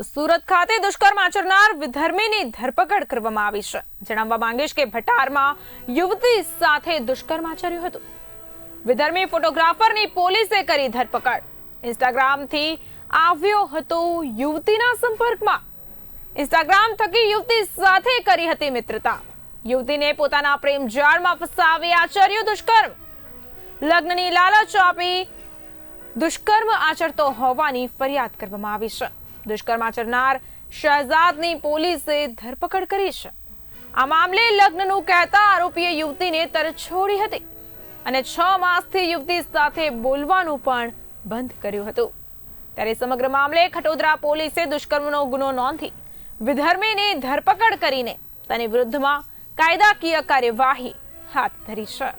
તો સુરત ખાતે દુષ્કર્મ આચરનાર વિધર્મીની ધરપકડ કરવામાં આવી છે. જણાવવા માંગીશ કે ભટારમાં યુવતી સાથે દુષ્કર્મ આચર્યું હતું. વિધર્મી ફોટોગ્રાફરની પોલીસે કરી ધરપકડ. ઇન્સ્ટાગ્રામથી આવ્યો હતો યુવતીના સંપર્કમાં. ઇન્સ્ટાગ્રામ થકી યુવતી સાથે કરી હતી મિત્રતા. યુવતીને પોતાના પ્રેમ જાળમાં ફસાવી આચર્યું દુષ્કર્મ. લગ્નની લાલચ આપી દુષ્કર્મ આચરતો હોવાની ફરિયાદ કરવામાં આવી છે. દુષ્કર્મ આચરનાર શહેજાદની પોલીસે ધરપકડ કરી છે. આ મામલે લગ્નનું કહેતા આરોપીએ યુવતીને તરછોડી હતી અને છ માસથી યુવતી સાથે બોલવાનું પણ બંધ કર્યું હતું. ત્યારે સમગ્ર મામલે ખટોદરા પોલીસે દુષ્કર્મનો ગુનો નોંધી વિધર્મીની ધરપકડ કરીને તેની વિરુદ્ધમાં કાયદાકીય કાર્યવાહી હાથ ધરી છે.